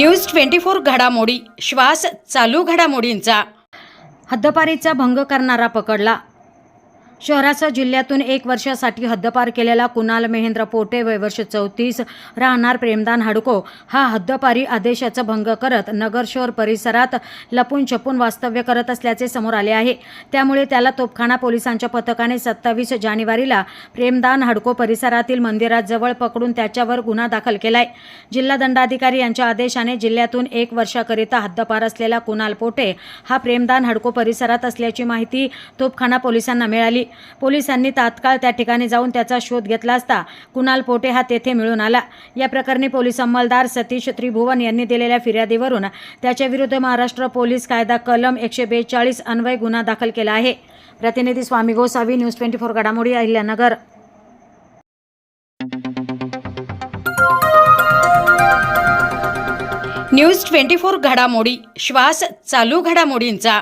News twenty four घडामोडी. श्वास चालू घडामोडींचा. हद्दपारीचा भंग करणारा पकडला. शहरासह जिल्ह्यातून एक वर्षासाठी हद्दपार केलेला कुणाल महेंद्र पोटे वय वर्ष चौतीस राहणार प्रेमदान हाडको. हा हद्दपारी आदेशाचा भंग करत नगर शहर परिसरात लपून छपून वास्तव्य करत असल्याचे समोर आले आहे. त्यामुळे त्याला तोपखाना पोलिसांच्या पथकाने सत्तावीस जानेवारीला प्रेमदान हाडको परिसरातील मंदिराजवळ पकडून त्याच्यावर गुन्हा दाखल केलाय. जिल्हा दंडाधिकारी यांच्या आदेशाने जिल्ह्यातून एक वर्षाकरिता हद्दपार असलेला कुणाल पोटे हा प्रेमदान हडको परिसरात असल्याची माहिती तोपखाना पोलिसांना मिळाली. पोलिसांनी तात्काळ त्या ठिकाणी जाऊन त्याचा शोध घेतला असता कुणाल पोटे हा तेथे मिळून आला. या प्रकरणी पोलीस अंमलदार सतीश त्रिभुवन यांनी दिलेल्या फिर्यादीवरून त्याच्याविरुद्ध महाराष्ट्र पोलीस कायदा कलम एकशे बेचाळीस अन्वय गुन्हा दाखल केला आहे. प्रतिनिधी Swami Gosavi news twenty four घडामोडी अहिल्यानगर. न्यूज ट्वेंटी फोर घडामोडी श्वास चालू घडामोडींचा.